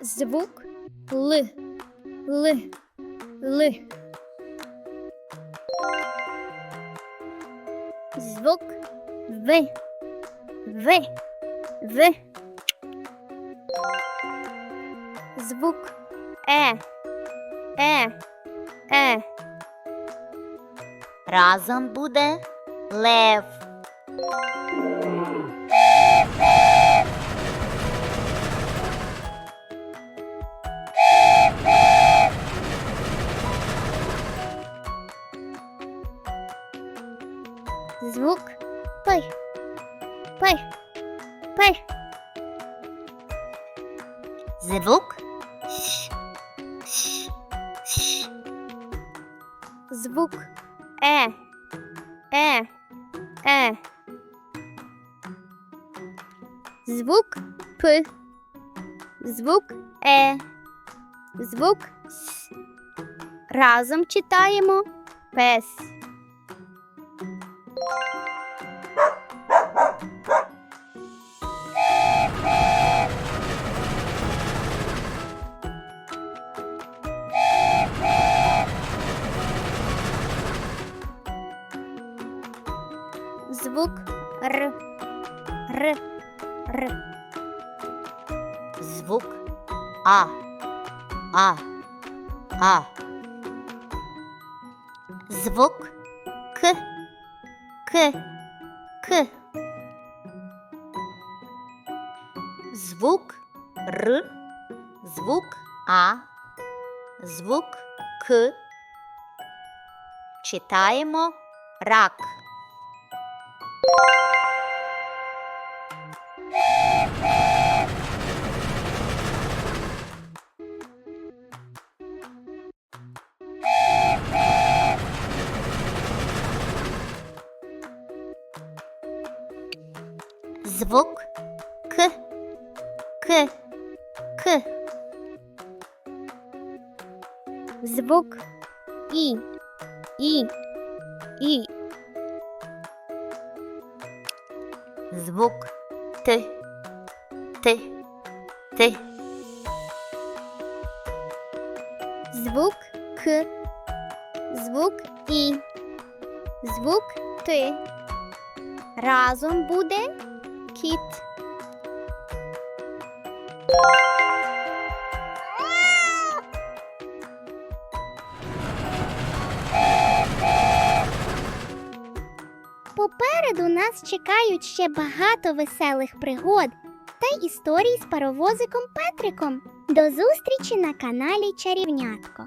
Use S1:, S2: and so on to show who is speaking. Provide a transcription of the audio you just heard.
S1: Звук Л. Л. Л. Звук В. В. В. Звук Е. Е. Е.
S2: Разом буде лев.
S1: Звук П. П. П.
S2: Звук.
S1: Звук Е. Е. Е. Звук П. Звук Е. Звук С. Разом читаємо пес. Звук Р. Р. Р.
S2: Звук А. А. А. Звук К. К. К. Звук Р. Звук А. Звук К. Читаємо рак. Звук К. К. К.
S1: Звук І. І. І.
S2: Звук Т. Т. Т.
S1: Звук К. Звук І. Звук Т. Разом буде кіт. Попереду нас чекають ще багато веселих пригод та історій з паровозиком Петриком. До зустрічі на каналі Чарівнятко.